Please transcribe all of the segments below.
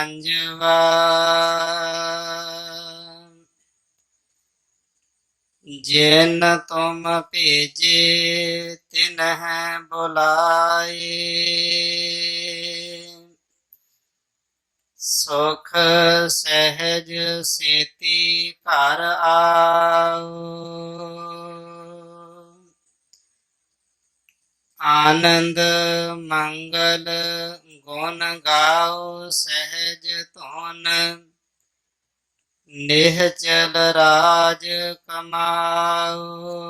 ਪੰਜਵਾ। ਜਿਨ ਤੁਮ ਭੇਜੇ ਤਿਨਹ ਬੁਲਾਏ। ਸੁਖ ਸਹਿਜ ਸੇਤੀ ਘਰ ਆਓ। ਆਨੰਦ ਮੰਗਲ ਗੁਣ ਗਾਓ ਸਹਿਜ ਧੁਨ। ਨਿਹਚਲ ਰਾਜ ਕਮਾਓ।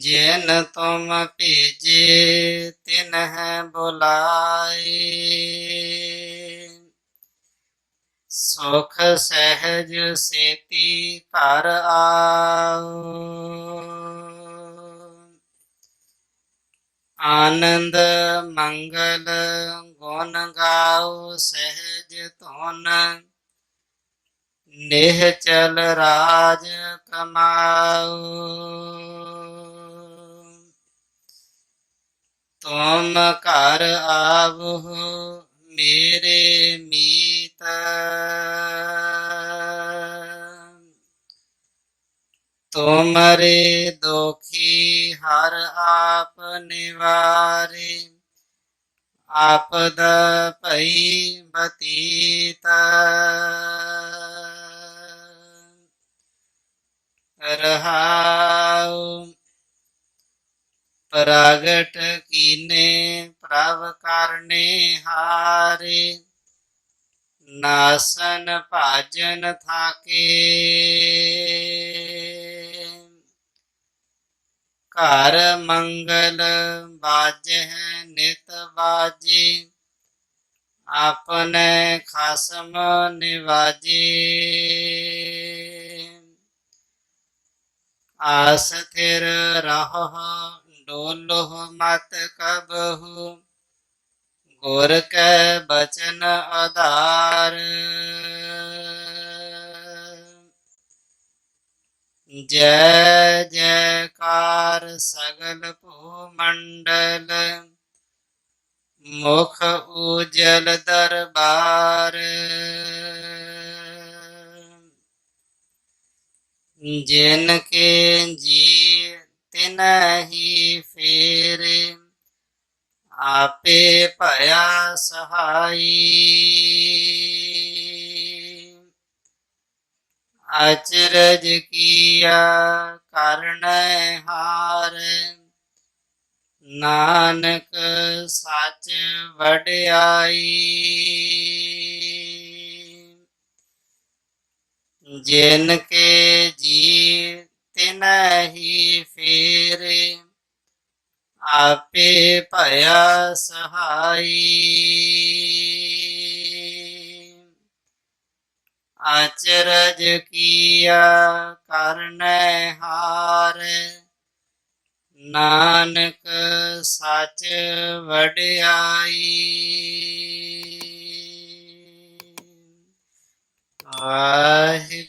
ਜਿਨ ਤੁਮ ਭੇਜੇ ਤਿਨਹ ਬੁਲਾਏ। ਸੁਖ ਸਹਿਜ ਸੇਤੀ ਘਰ ਆਓ। ਆਨੰਦ ਮੰਗਲ ਗੁਣ ਗਾਓ, ਸਹਿਜ ਧੁਨ। ਨਿਹਚਲ ਰਾਜ ਕਮਾਓ। ਤੁਮ ਘਰ ਆਵੋ, ਮੇਰੇ ਮੀ ਤੁਮਰੇ ਦੁਖੀ ਹਰ ਆਪ ਨਿਵਾਰੇ ਆਪਦ ਭਈ ਬਤੀਤ। ਰਹਾਉ ਪ੍ਰਗਟ ਕੀਨੇ ਪ੍ਰਭ ਕਰਨੇ ਹਾਰੇ। नासन पाजन થાકે कार मंगल बाज है नित बाजी। आपने खासम निवाजी। आस थिर रहो, डोलोह मत कबहू। ਗੁਰ ਕੈ ਬਚਨ ਆਧਾਰ। ਜੈ ਜੈਕਾਰ ਸਗਲ ਭੂ ਮੰਡਲ, ਮੁਖ ਉਜਲ ਦਰਬਾਰ। ਜਿਨ ਕੇ ਜੀ ਤਿਨ ਹੀ ਫੇਰੇ ਆਪੇ ਭਇਆ ਸਹਾਈ। ਅਚਰਜ ਕੀਆ ਕਰਣ ਹਾਰ। ਨਾਨਕ ਸੱਚ ਵਡਿਆਈ। ਜਿਨ ਕੇ ਜੀ ਤਿਨਹੀ ਫੇਰੇ। ਆਪੇ ਭਇਆ ਸਹਾਈ। ਅਚਰਜ ਕੀਆ ਕਰਨ ਹਾਰ। ਨਾਨਕ ਸੱਚ ਵਡਿਆਈ। ਵਾਹਿਗੁਰੂ।